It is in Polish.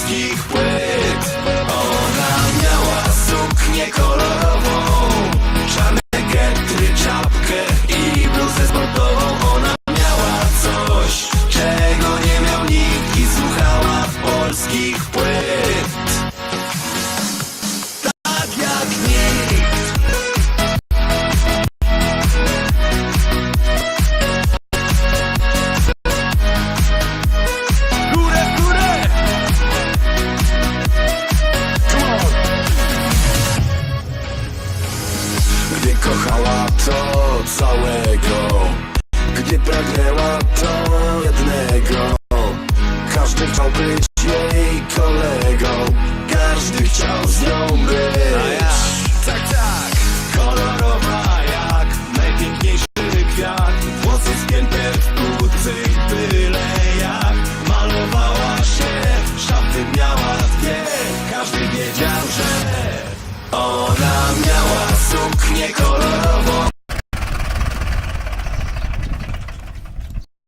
Polskich płyt. Ona miała suknię kolorową Czarne getry, czapkę i bluzę sportową. Ona miała coś, czego nie miał nikt I słuchała polskich płyt. kochała to całego. Gdy pragnęła to jednego Każdy chciał być jej kolegą.